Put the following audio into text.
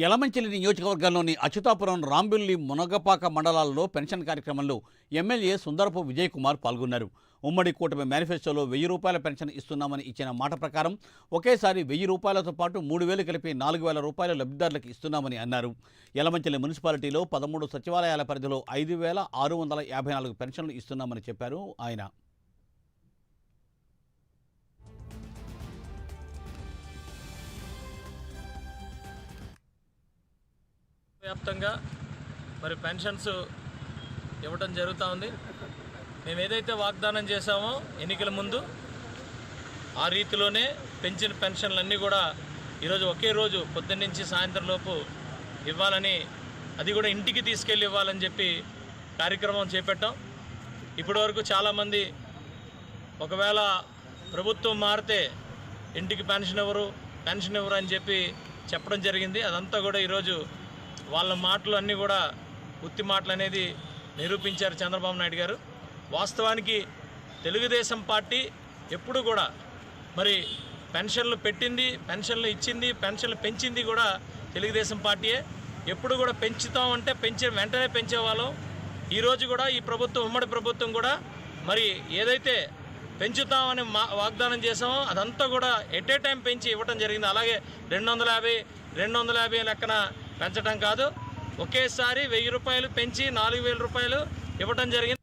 యలమంచిలి నియోజకవర్గంలోని అచ్యుతాపురం రాంబిల్లి మునగపాక మండలాల్లో పెన్షన్ కార్యక్రమంలో ఎమ్మెల్యే సుందరపు విజయ్ కుమార్ పాల్గొన్నారు. ఉమ్మడి కూటమి మేనిఫెస్టోలో వెయ్యి రూపాయల పెన్షన్ ఇస్తున్నామని ఇచ్చిన మాట ప్రకారం ఒకేసారి వెయ్యి రూపాయలతో పాటు మూడు వేలు కలిపి నాలుగు వేల రూపాయల లబ్ధిదారులకు ఇస్తున్నామని అన్నారు. యలమంచిలి మున్సిపాలిటీలో పదమూడు సచివాలయాల పరిధిలో ఐదు వేల ఆరు వందల యాభై నాలుగు పెన్షన్లు ఇస్తున్నామని చెప్పారు ఆయన. వ్యాప్తంగా మరి పెన్షన్స్ ఇవ్వటం జరుగుతూ ఉంది. మేము ఏదైతే వాగ్దానం చేశామో ఎన్నికల ముందు ఆ రీతిలోనే పెంచిన పెన్షన్లన్నీ కూడా ఈరోజు ఒకే రోజు పొద్దున్న నుంచి సాయంత్రం లోపు ఇవ్వాలని అది కూడా ఇంటికి తీసుకెళ్ళి ఇవ్వాలని చెప్పి కార్యక్రమం చేపట్టాం. ఇప్పటివరకు చాలామంది ఒకవేళ ప్రభుత్వం మారితే ఇంటికి పెన్షన్ ఇవ్వరు పెన్షన్ ఇవ్వరు అని చెప్పి చెప్పడం జరిగింది. అదంతా కూడా ఈరోజు వాళ్ళ మాటలు అన్నీ కూడా ఉత్తి మాటలు అనేది నిరూపించారు చంద్రబాబు నాయుడు గారు. వాస్తవానికి తెలుగుదేశం పార్టీ ఎప్పుడు కూడా మరి పెన్షన్లు పెట్టింది పెన్షన్లు ఇచ్చింది పెన్షన్లు పెంచింది కూడా తెలుగుదేశం పార్టీయే. ఎప్పుడు కూడా పెంచుతామంటే పెంచే వెంటనే పెంచేవాళ్ళం. ఈరోజు కూడా ఈ ప్రభుత్వం ఉమ్మడి ప్రభుత్వం కూడా మరి ఏదైతే పెంచుతామని మా వాగ్దానం చేసామో అదంతా కూడా ఎట్ ఏ టైం పెంచి ఇవ్వటం జరిగింది. అలాగే రెండు వందల యాభై రెండు వందల యాభై లెక్కన పెంచడం కాదు. ఒకేసారి వెయ్యి రూపాయలు పెంచి నాలుగు వేల రూపాయలు ఇవ్వటం జరిగింది.